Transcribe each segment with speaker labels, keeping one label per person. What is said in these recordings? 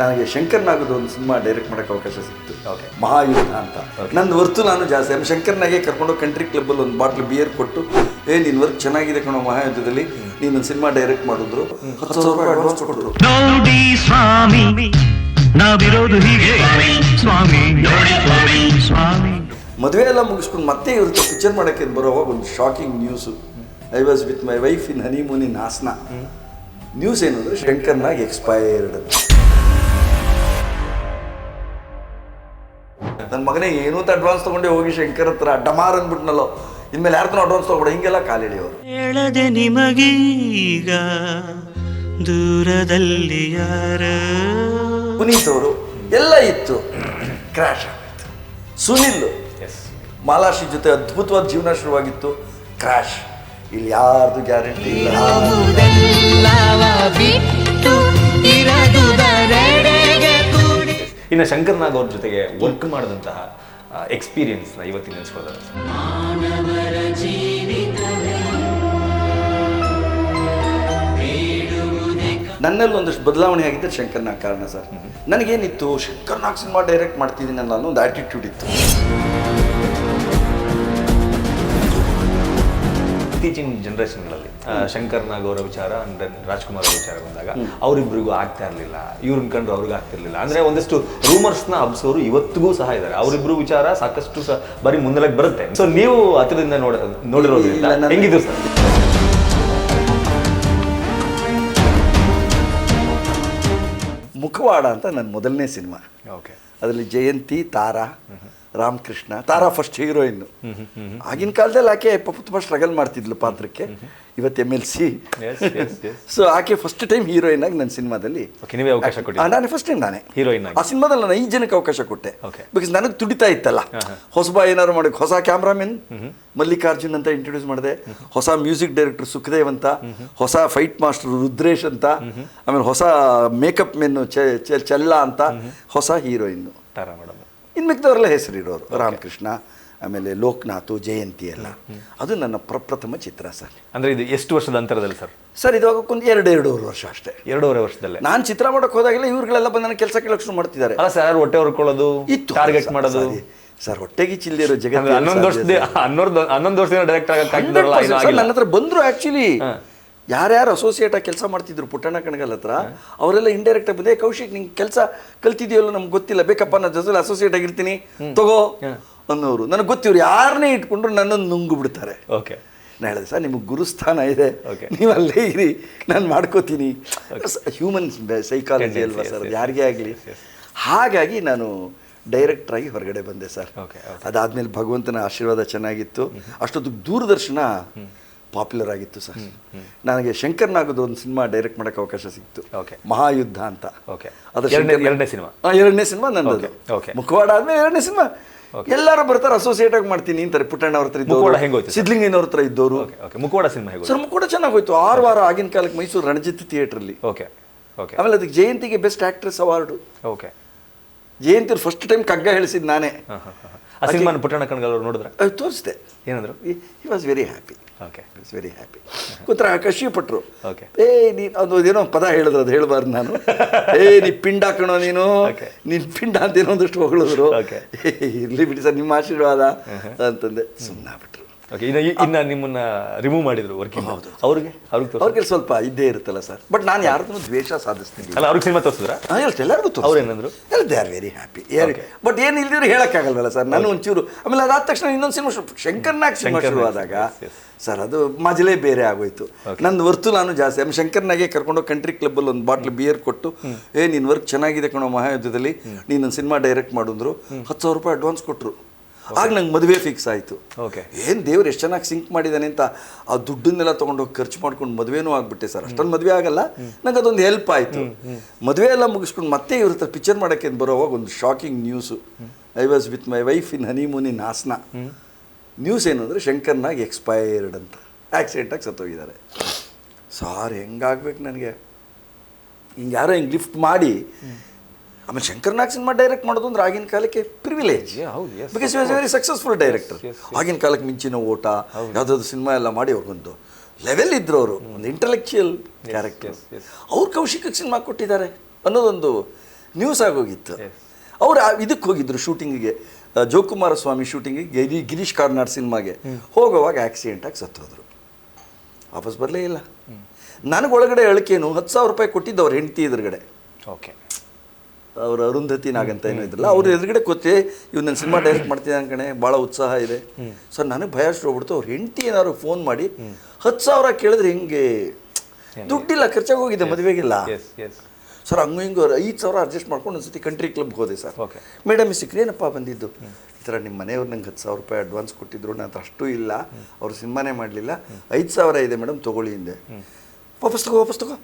Speaker 1: ನನಗೆ ಶಂಕರ್ನಾಗದು ಒಂದು cinema direct ಮಾಡೋಕ್ಕೆ ಅವಕಾಶ ಸಿಕ್ತು. ಮಹಾಯುದ್ಧ ಅಂತ. ನಂದು ವರ್ತು ನಾನು ಜಾಸ್ತಿ ಆಮೇಲೆ ಶಂಕರ್ನಾಗೆ ಕರ್ಕೊಂಡು ಕಂಟ್ರಿ ಕ್ಲಬ್ಬಲ್ಲಿ ಒಂದು ಬಾಟ್ಲ್ ಬಿಯರ್ ಕೊಟ್ಟು ಏ ನಿನ್ನ ವರ್ಕ್ ಚೆನ್ನಾಗಿದೆ ಕಣೋ ಮಹಾಯುದ್ಧದಲ್ಲಿ ನೀನು ಒಂದು ಸಿನಿಮಾ ಡೈರೆಕ್ಟ್ ಮಾಡಿದ್ರು. ಹತ್ತು ಸಾವಿರ ರೂಪಾಯಿ ಅಡ್ವಾನ್ಸ್ ಕೊಟ್ಟರು
Speaker 2: ನೋಡಿ ಸ್ವಾಮಿ ನಾವಿರೋದು ಹೀಗೆ. ಸ್ವಾಮಿ. ನೋಡಿ ಸ್ವಾಮಿ. ಸ್ವಾಮಿ.
Speaker 1: ಮದುವೆ ಎಲ್ಲ ಮುಗಿಸ್ಕೊಂಡು ಮತ್ತೆ ಇವ್ರ ಪಿಕ್ಚರ್ ಮಾಡೋಕ್ಕೆ ಬರೋವಾಗ ಒಂದು shocking news I was with my wife in honeymoon in Hassan news ಏನಂದ್ರೆ ಶಂಕರ್ನಾಗ್ ಎಕ್ಸ್ಪೈರ್ಡ್ ನನ್ನ ಮಗನೇ ಏನೂ ಅಡ್ವಾನ್ಸ್ ತೊಗೊಂಡೆ ಹೋಗಿ ಶಂಕರ್ ಹತ್ರ ಡಮಾರ್ ಅಂದ್ಬಿಟ್ನಲ್ಲೋ. ಇನ್ಮೇಲೆ ಯಾರ್ದೂ ಅಡ್ವಾನ್ಸ್ ತೊಗೊಬೇಡ ಹಿಂಗೆಲ್ಲ ಕಾಲಿಳಿಯೋರು
Speaker 2: ಹೇಳದೆ ನಿಮಗೀಗ ದೂರದಲ್ಲಿ ಯಾರ?
Speaker 1: ಪುನೀತ್ ಅವರು ಎಲ್ಲ ಇತ್ತು. ಕ್ರ್ಯಾಶ್ ಆಗಿತ್ತು ಸುನಿಲ್
Speaker 3: ಎಸ್
Speaker 1: ಮಾಲಾಶಿ ಜೊತೆ ಅದ್ಭುತವಾದ ಜೀವನ ಶುರುವಾಗಿತ್ತು. ಕ್ರ್ಯಾಶ್ ಇಲ್ಲಿ ಯಾರ್ದು ಗ್ಯಾರಂಟಿ ಇಲ್ಲ.
Speaker 3: ಇನ್ನು ಶಂಕರ್ನಾಗ್ ಅವ್ರ ಜೊತೆಗೆ ವರ್ಕ್ ಮಾಡಿದಂತಹ ಎಕ್ಸ್ಪೀರಿಯನ್ಸ್ನ ಇವತ್ತಿನ ನೆನೆಸ್ಕೊಳ್ಳೋದಾದ್ರೆ
Speaker 1: ನನ್ನಲ್ಲಿ ಒಂದಷ್ಟು ಬದಲಾವಣೆ ಆಗಿದ್ದೆ ಶಂಕರ್ನಾಗ್ ಕಾರಣ ಸರ್. ನನಗೇನಿತ್ತು ಶಂಕರ್ನಾಗ್ ಸಿನಿಮಾ ಡೈರೆಕ್ಟ್ ಮಾಡ್ತಿದ್ದೀನಿ ಅನ್ನೋ ಒಂದು ಆಟಿಟ್ಯೂಡ್ ಇತ್ತು.
Speaker 3: ಇತ್ತೀಚಿನ ಜನರೇಷನ್ಗಳಲ್ಲಿ ಶಂಕರ್ ನಾಗ್ ಅವರ ವಿಚಾರ ಅಂದ್ರೆ ರಾಜ್ಕುಮಾರ್ ಅವರ ವಿಚಾರ ಬಂದಾಗ ಅವರಿಬ್ಬರಿಗೂ ಆಗ್ತಾ ಇರಲಿಲ್ಲ. ಇವ್ರನ್ನ ಕಂಡ್ರೆ ಅವ್ರಿಗೆ ಆಗ್ತಿರ್ಲಿಲ್ಲ ಅಂದ್ರೆ ಒಂದಷ್ಟು ರೂಮರ್ಸ್ನ ಹಬ್ಸೋರು ಇವತ್ತಿಗೂ ಸಹ ಇದ್ದಾರೆ. ಅವರಿಬ್ಬರು ವಿಚಾರ ಸಾಕಷ್ಟು ಸಹ ಬರೀ ಮುಂದಲಕ್ಕೆ ಬರುತ್ತೆ. ಸೊ ನೀವು ಹತ್ತಿರದಿಂದ ನೋಡ
Speaker 1: ನೋಡಿರೋದಿಲ್ಲ
Speaker 3: ಹೆಂಗಿದ್ರು ಸರ್?
Speaker 1: ಮುಖವಾಡ ಅಂತ ನನ್ನ ಮೊದಲನೇ ಸಿನಿಮಾ.
Speaker 3: ಓಕೆ.
Speaker 1: ಅದರಲ್ಲಿ ಜಯಂತಿ ತಾರಾ. ರಾಮಕೃಷ್ಣ ತಾರಾ ಫಸ್ಟ್ ಹೀರೋಯಿನ್ ಆಗಿನ ಕಾಲದಲ್ಲಿ ಆಕೆ ಪಾಪ ತುಂಬ ಸ್ಟ್ರಗಲ್ ಮಾಡ್ತಿದ್ಲು ಪಾತ್ರಕ್ಕೆ. ಇವತ್ತು ಎಂ ಎಲ್ ಸಿ. ಸೊ ಆಕೆ ಫಸ್ಟ್ ಟೈಮ್ ಹೀರೋಯಿನ್ ಆಗಿ ನನ್ನ ಸಿನಿಮಾದಲ್ಲಿ. ನಾನೇ ಫಸ್ಟ್ ಟೈಮ್ ನಾನೇ.
Speaker 3: ಹೀರೋಯಿನ್
Speaker 1: ಆ ಸಿನಿಮಾದಲ್ಲಿ ನಾನು ಐದು ಜನಕ್ಕೆ ಅವಕಾಶ ಕೊಟ್ಟೆ. ಬಿಕಾಸ್ ನನಗೆ ತುಡಿತಾ ಇತ್ತಲ್ಲ. ಹೊಸಬ ಏನಾದ್ರು ಮಾಡಿ ಹೊಸ ಕ್ಯಾಮ್ರಾಮನ್ ಮಲ್ಲಿಕಾರ್ಜುನ್ ಅಂತ ಇಂಟ್ರೊಡ್ಯೂಸ್ ಮಾಡಿದೆ. ಹೊಸ ಮ್ಯೂಸಿಕ್ ಡೈರೆಕ್ಟರ್ ಸುಖದೇವ್ ಅಂತ. ಹೊಸ ಫೈಟ್ ಮಾಸ್ಟರ್ ರುದ್ರೇಶ್ ಅಂತ. ಆಮೇಲೆ ಹೊಸ ಮೇಕಪ್ ಮೆನ್ ಚೆಲ್ಲ ಅಂತ. ಹೊಸ ಹೀರೋಯಿನ್
Speaker 3: ತಾರಾ ಮೇಡಮ್
Speaker 1: ಇನ್ನು ಮಿಕ್ದವರೆಲ್ಲ ಹೆಸರಿಡೋರು. ರಾಮಕೃಷ್ಣ ಆಮೇಲೆ ಲೋಕನಾಥು ಜಯಂತಿ ಎಲ್ಲ. ಅದು ನನ್ನ ಪ್ರಪ್ರಥಮ ಚಿತ್ರ ಸರ್.
Speaker 3: ಅಂದ್ರೆ ಇದು ಎಷ್ಟು ವರ್ಷದ ಅಂತರದಲ್ಲಿ ಸರ್?
Speaker 1: ಸರ್ ಇದು ಒಂದು ಎರಡು ಎರಡೂವರೆ ವರ್ಷ ಅಷ್ಟೇ.
Speaker 3: ಎರಡೂವರೆ ವರ್ಷದಲ್ಲೇ.
Speaker 1: ನಾನು ಚಿತ್ರ ಮಾಡೋಕೆ ಹೋದಾಗೆಲ್ಲ ಇವ್ರುಗಳೆಲ್ಲ ಬಂದು ನನ್ನ ಕೆಲಸ ಕೇಳಕ್ಕೆ ಶುರು ಮಾಡ್ತಿದ್ದಾರೆ.
Speaker 3: ಅಲ್ಲ ಸರ್ ಹೊಟ್ಟೆ ಹೊರ್ಕೊಳ್ಳೋದು
Speaker 1: ಇತ್ತು.
Speaker 3: ಟಾರ್ಗೆಟ್ ಮಾಡೋದು.
Speaker 1: ಸರಿ. ಹೊಟ್ಟೆಗೆ ಚಿಲ್ಲಿರೋ ಜಗತ್ತು
Speaker 3: ಹನ್ನೊಂದು ವರ್ಷದ ಹನ್ನೊಂದು ಹನ್ನೊಂದು ವರ್ಷದಿಂದ ಡೈರೆಕ್ಟ್ ಆಗಕ್ಕೆ
Speaker 1: ನನ್ನ ಹತ್ರ ಬಂದ್ರು ಆಕ್ಚುಲಿ ಯಾರ್ಯಾರು ಅಸೋಸಿಯೇಟ್ ಆಗಿ ಕೆಲಸ ಮಾಡ್ತಿದ್ರು ಪುಟ್ಟಣ್ಣ ಕಣಗಲ್ ಹತ್ರ ಅವರೆಲ್ಲ ಇಂಡೈರೆಕ್ಟ್ ಆಗಿ ಬಂದೆ ಕೌಶಿಕ್ ನಿಂಗೆ ಕೆಲಸ ಕಲ್ತಿದೆಯಲ್ಲ ನಮ್ಗೆ ಗೊತ್ತಿಲ್ಲ ಬೇಕಪ್ಪ ನಾನು ಜೊತೆ ಅಸೋಸಿಯೇಟ್ ಆಗಿರ್ತೀನಿ ತಗೋ ಅನ್ನೋರು. ನನಗೆ ಗೊತ್ತಿವ್ರು ಯಾರನ್ನೇ ಇಟ್ಕೊಂಡ್ರು ನನ್ನನ್ನು ನುಂಗು ಬಿಡ್ತಾರೆ
Speaker 3: ಓಕೆ.
Speaker 1: ನಾನು ಹೇಳಿದೆ ಸರ್ ನಿಮಗೆ ಗುರುಸ್ಥಾನ ಇದೆ. ನೀವು ಅಲ್ಲೇ ಇರಿ ನಾನು ಮಾಡ್ಕೋತೀನಿ. ಹ್ಯೂಮನ್ ಸೈಕಾಲಜಿ ಅಲ್ವಾ ಸರ್?
Speaker 3: ಅದು
Speaker 1: ಯಾರಿಗೇ ಆಗಲಿ. ಹಾಗಾಗಿ ನಾನು ಡೈರೆಕ್ಟ್ರಾಗಿ ಹೊರಗಡೆ ಬಂದೆ ಸರ್. ಅದಾದ್ಮೇಲೆ ಭಗವಂತನ ಆಶೀರ್ವಾದ ಚೆನ್ನಾಗಿತ್ತು. ಅಷ್ಟೊತ್ತಿಗೆ ದೂರದರ್ಶನ ಪಾಪ್ಯುಲರ್ ಆಗಿತ್ತು ಸರ್. ನನಗೆ ಶಂಕರ್ನಾಗದು ಒಂದು ಸಿನಿಮಾ ಡೈರೆಕ್ಟ್ ಮಾಡೋಕ್ಕೆ ಅವಕಾಶ ಸಿಕ್ತು. ಮಹಾಯುದ್ಧ ಅಂತ.
Speaker 3: ಓಕೆ
Speaker 1: ಅದು
Speaker 3: ಎರಡನೇ- ಸಿನಿಮಾ?
Speaker 1: ಎರಡನೇ ಸಿನಿಮಾ ನಂದು
Speaker 3: Okay, okay.
Speaker 1: ಮುಖವಾಡ ಆದ್ಮೇಲೆ ಎರಡನೇ ಸಿನಿಮಾ. ಎಲ್ಲರೂ ಬರ್ತಾರೆ ಅಸೋಸಿಯೇಟ್ ಆಗಿ ಮಾಡ್ತೀನಿ ಅಂತಾರೆ. ಪುಟ್ಟಣ್ಣ ಅವ್ರ ಹತ್ರ
Speaker 3: ಮುಖವಾಡ
Speaker 1: ಇದ್ದವರು? ಸಿದ್ಲಿಂಗಯ್ಯನವ್ರ ಹತ್ರ ಇದ್ದವರು.
Speaker 3: ಮುಖವಾಡ ಸಿನಿಮಾ ಹೇಗೆ
Speaker 1: ಸರ್ ಕೂಡ ಚೆನ್ನಾಗಿ ಹೋಯ್ತು. ಆರು ವಾರ ಆಗಿನ ಕಾಲಕ್ಕೆ ಮೈಸೂರು ರಣಜಿತ್ ಥಿಯೇಟ್ರಲ್ಲಿ
Speaker 3: ಓಕೆ ಓಕೆ
Speaker 1: ಆಮೇಲೆ ಅದಕ್ಕೆ ಜಯಂತಿಗೆ best actress award
Speaker 3: okay
Speaker 1: Jayanthi first time ಕಗ್ಗ ಹೇಳಿಸಿದ್ ನಾನೇ.
Speaker 3: ಆ ಸಿನಿಮಾನ ಪುಟ್ಟಣ್ಣ ಕಣ್ಗಲ್ ನೋಡಿದ್ರೆ?
Speaker 1: ತೋರಿಸಿದೆ.
Speaker 3: ಏನಂದ್ರು?
Speaker 1: He was very happy
Speaker 3: okay
Speaker 1: is very happy ಕೂತ್ರ ಕಷಿ ಪಟ್ರು
Speaker 3: ಓಕೆ
Speaker 1: ಏ ನೀ ಅದು ಏನೋ ಪದ ಹೇಳಿದ್ರು ಅದು ಹೇಳಬಾರ್ದು ನಾನು. ಏ ನೀ ಪಿಂಡ ಕಣೋ ನೀನು. ನೀನು ಪಿಂಡ ಅಂತ ಏನೋ ಒಂದಷ್ಟು ಹೊಗಳಿದ್ರು. ಇರಲಿ ಬಿಡಿ ಸರ್ ನಿಮ್ಮ ಆಶೀರ್ವಾದ ಅಂತಂದೆ. ಸುಮ್ಮನೆ ಬಿಟ್ರು
Speaker 3: ಓಕೆ ಇನ್ನು ಇನ್ನ ನಿಮ್ಮನ್ನ ರಿಮೂವ್ ಮಾಡಿದ್ರು ವರ್ಕಿಂಗ್
Speaker 1: ಹೌದು.
Speaker 3: ಅವ್ರಿಗೆ? ಅವ್ರಿಗೆ
Speaker 1: ಅವ್ರಿಗೆ ಸ್ವಲ್ಪ ಇದ್ದೇ ಇರುತ್ತಲ್ಲ ಸರ್. ಬಟ್ ನಾನು ಯಾರದೂ ದ್ವೇಷ ಸಾಧಿಸ್ತೀನಿ.
Speaker 3: ಅಲ್ಲ ಅವ್ರಿಗೆ ಸಿನಿಮಾ ತೋರಿಸಿದ್ರ?
Speaker 1: ಹೇಳ್ತೆ ಎಲ್ಲರಿಗೂ
Speaker 3: ಅವ್ರೇನಂದ್ರು?
Speaker 1: They are very happy. But ಏನು ಇಲ್ದಿರೋ ಹೇಳಕ್ಕಾಗಲ್ವಲ್ಲ ಸರ್? ನಾನು ಒಂಚೂರು ಆಮೇಲೆ ಅದಾದ ತಕ್ಷಣ ಇನ್ನೊಂದು ಸಿನಿಮಾ ಶಂಕರ್ನಾಗ್ ಸಿನಿಮಾ ಶುರುವಾದಾಗ. ಸರ್ ಅದು ಮಜಲೇ ಬೇರೆ ಆಗೋಯ್ತು. ನಂದು ವರ್ತು ನಾನು ಜಾಸ್ತಿ. ಆಮೇಲೆ ಶಂಕರ್ನಾಗೆ ಕರ್ಕೊಂಡು ಕಂಟ್ರಿ ಕ್ಲಬ್ಬಲ್ಲಿ ಒಂದು ಬಾಟ್ಲ್ ಬಿಯರ್ ಕೊಟ್ಟು ಏ ನಿನ್ನ ವರ್ಕ್ ಚೆನ್ನಾಗಿದೆ ಕಣೋ ಮಹಾಯುದ್ಧದಲ್ಲಿ. ನೀನು ಸಿನಿಮಾ ಡೈರೆಕ್ಟ್ ಮಾಡಿದ್ರು ಹತ್ತು ಸಾವಿರ ರೂಪಾಯಿ ಅಡ್ವಾನ್ಸ್ ಕೊಟ್ಟರು ಆಗ ನಂಗೆ ಮದುವೆ ಫಿಕ್ಸ್ ಆಯಿತು.
Speaker 3: ಓಕೆ
Speaker 1: ಏನು ದೇವ್ರು ಎಷ್ಟು ಚೆನ್ನಾಗಿ ಸಿಂಕ್ ಮಾಡಿದ್ದಾನೆ ಅಂತ ಆ ದುಡ್ಡನ್ನೆಲ್ಲ ತೊಗೊಂಡೋಗಿ ಖರ್ಚು ಮಾಡ್ಕೊಂಡು ಮದುವೆನೂ ಆಗಿಬಿಟ್ಟೆ ಸರ್. ಅಷ್ಟೊಂದು ಮದುವೆ ಆಗಲ್ಲ. ನಂಗೆ ಅದೊಂದು ಹೆಲ್ಪ್ ಆಯಿತು. ಮದುವೆ ಎಲ್ಲ ಮುಗಿಸ್ಕೊಂಡು ಮತ್ತೆ ಇವ್ರ ಹತ್ರ ಪಿಕ್ಚರ್ ಮಾಡೋಕ್ಕೆ ಬರೋವಾಗ ಒಂದು shocking news I was with my wife in honeymoon in Hassan news ಏನಂದ್ರೆ ಶಂಕರ್ನಾಗ್ ಎಕ್ಸ್ಪೈರ್ಡ್ ಅಂತ. ಆ್ಯಕ್ಸಿಡೆಂಟಾಗಿ ಸತ್ತೋಗಿದ್ದಾರೆ. ಸಾರ್ ಹೆಂಗಾಗ್ಬೇಕು ನನಗೆ? ಹಿಂಗೆ ಯಾರೋ ಹಿಂಗೆ ಲಿಫ್ಟ್ ಮಾಡಿ ಆಮೇಲೆ ಶಂಕರ್ನಾಗ್ ಸಿನಿಮಾ ಡೈರೆಕ್ಟ್ ಮಾಡೋದು ಅಂದ್ರೆ ಆಗಿನ ಕಾಲಕ್ಕೆ privilege because was very successful director ಆಗಿನ ಕಾಲಕ್ಕೆ ಮಿಂಚಿನ ಓಟ ಯಾವುದಾದ್ರು ಸಿನಿಮಾ ಎಲ್ಲ ಮಾಡಿ ಅವ್ರಿಗೊಂದು ಲೆವೆಲ್ ಇದ್ರು ಅವರು ಒಂದು ಇಂಟಲೆಕ್ಚುಯಲ್ ಕ್ಯಾರೆಕ್ಟರ್. ಅವ್ರು ಕೌಶಿಕಕ್ಕೆ ಸಿನಿಮಾ ಕೊಟ್ಟಿದ್ದಾರೆ ಅನ್ನೋದೊಂದು ನ್ಯೂಸ್ ಆಗೋಗಿತ್ತು. ಅವ್ರು ಇದಕ್ಕೆ ಹೋಗಿದ್ರು ಶೂಟಿಂಗಿಗೆ ಜೋಕುಮಾರ ಸ್ವಾಮಿ ಶೂಟಿಂಗಿಗೆ ಗಿರಿ ಗಿರೀಶ್ ಕಾರ್ನಾಡ್ ಸಿನಿಮಾಗೆ. ಹೋಗೋವಾಗ ಆಕ್ಸಿಡೆಂಟ್ ಆಗಿ ಸತ್ತೋದ್ರು. ವಾಪಸ್ ಬರಲೇ ಇಲ್ಲ. ನನಗೆ ಒಳಗಡೆ ಅಳಿಕೆನು ಹತ್ತು ಸಾವಿರ ರೂಪಾಯಿ ಕೊಟ್ಟಿದ್ದು ಅವ್ರ ಹೆಂಡತಿ ಎದುರುಗಡೆ.
Speaker 3: ಓಕೆ
Speaker 1: ಅವ್ರ ಅರುಂಧತಿ ನಾಗಂತ ಏನೋ ಇದ್ರಲ್ಲ ಅವ್ರ ಎದುರುಗಡೆ ಕೂತಿ ಇವ್ ನನ್ನ ಸಿನಿಮಾ ಡೈರೆಕ್ಟ್ ಮಾಡ್ತೀನಿ ಅನ್ಕಣೆ ಭಾಳ ಉತ್ಸಾಹ ಇದೆ. ಸರ್ ನನಗೆ ಭಯ ಅಷ್ಟು ಹೋಗ್ಬಿಡ್ತು. ಅವ್ರ ಹೆಂಡತಿ ಏನಾದ್ರು ಫೋನ್ ಮಾಡಿ ಹತ್ತು ಸಾವಿರ ಕೇಳಿದ್ರೆ ಹಿಂಗೆ? ದುಡ್ಡಿಲ್ಲ ಖರ್ಚಾಗಿ ಹೋಗಿದೆ ಮದುವೆಗಿಲ್ಲ. ಸರ್ ಹಂಗು ಹಿಂಗೆ ಐದು ಸಾವಿರ ಅಡ್ಜಸ್ಟ್ ಮಾಡ್ಕೊಂಡು ಒಂದ್ಸತಿ ಕಂಟ್ರಿ ಕ್ಲಬ್ಗೆ ಹೋದೆ ಸರ್. ಮೇಡಮ್ ಏನಪ್ಪಾ ಬಂದಿದ್ದು? ಈ ಥರ ನಿಮ್ಮ ಮನೆಯವ್ರು ನಂಗೆ ಹತ್ತು ಸಾವಿರ ರೂಪಾಯಿ ಅಡ್ವಾನ್ಸ್ ಕೊಟ್ಟಿದ್ರು ನಾನು ಅಷ್ಟು ಇಲ್ಲ ಅವ್ರು ಸಿನಿಮಾನೇ ಮಾಡಲಿಲ್ಲ. ಐದು ಸಾವಿರ ಇದೆ ಮೇಡಮ್ ತೊಗೊಳ್ಳಿ ಹಿಂದೆ. ವಾಪಸ್ ತಗೋ ವಾಪಸ್ ತಗೋ.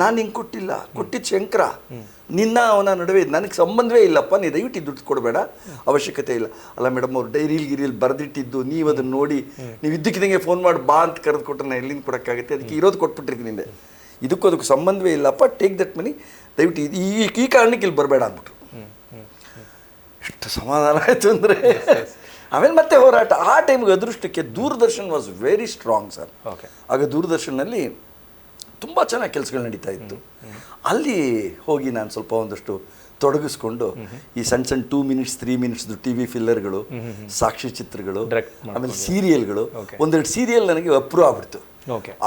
Speaker 1: ನಾನು ಹಿಂಗೆ ಕೊಟ್ಟಿಲ್ಲ. ಕೊಟ್ಟಿದ್ದ ಶಂಕರ ನಿನ್ನ ಅವನ ನಡುವೆ ನನಗೆ ಸಂಬಂಧವೇ ಇಲ್ಲಪ್ಪ ನೀ ದಯವಿಟ್ಟು ದುಡ್ಡು ಕೊಡಬೇಡ. ಅವಶ್ಯಕತೆ ಇಲ್ಲ. ಅಲ್ಲ ಮೇಡಮ್ ಅವ್ರು ಡೈರಿಲಿ ಗಿರಿಯಲ್ಲಿ ಬರೆದಿಟ್ಟಿದ್ದು ನೀವು ಅದನ್ನು ನೋಡಿ ನೀವು ಇದ್ದಕ್ಕಿದಂಗೆ ಫೋನ್ ಮಾಡಿ ಬಾ ಅಂತ ಕರೆದು ಕೊಟ್ಟರೆ ನಾನು ಎಲ್ಲಿಂದ ಕೊಡೋಕ್ಕಾಗುತ್ತೆ? ಅದಕ್ಕೆ ಇರೋದು ಕೊಟ್ಬಿಟ್ಟಿರ್ತೀನಿ ನಿಂದೆ. ಇದಕ್ಕೂ ಅದಕ್ಕೂ ಸಂಬಂಧವೇ ಇಲ್ಲಪ್ಪ ಟೇಕ್ ದಟ್ ಮನಿ ದಯವಿಟ್ಟು ಈ ಈ ಕಾರಣಕ್ಕೆ ಇಲ್ಲಿ ಬರಬೇಡ ಅಂದ್ಬಿಟ್ರು. ಎಷ್ಟು ಸಮಾಧಾನ ಆಯಿತು ಅಂದರೆ. ಆಮೇಲೆ ಮತ್ತೆ ಹೋರಾಟ. ಆ ಟೈಮ್ಗೆ ಅದೃಷ್ಟಕ್ಕೆ Doordarshan was very strong sir. ಆಗ ದೂರದರ್ಶನಲ್ಲಿ ತುಂಬ ಚೆನ್ನಾಗಿ ಕೆಲಸಗಳು ನಡೀತಾ ಇತ್ತು. ಅಲ್ಲಿ ಹೋಗಿ ನಾನು ಸ್ವಲ್ಪ ಒಂದಷ್ಟು ತೊಡಗಿಸ್ಕೊಂಡು ಈ ಸಣ್ಣ ಸಣ್ಣ ಟೂ ಮಿನಿಟ್ಸ್ ತ್ರೀ ಮಿನಿಟ್ಸ್ದು ಟಿ ವಿ ಫಿಲ್ಲರ್ಗಳು ಸಾಕ್ಷಿ ಚಿತ್ರಗಳು ಆಮೇಲೆ ಸೀರಿಯಲ್ಗಳು. ಒಂದೆರಡು ಸೀರಿಯಲ್ ನನಗೆ ಅಪ್ರೂವ್ ಆಗ್ಬಿಡ್ತು.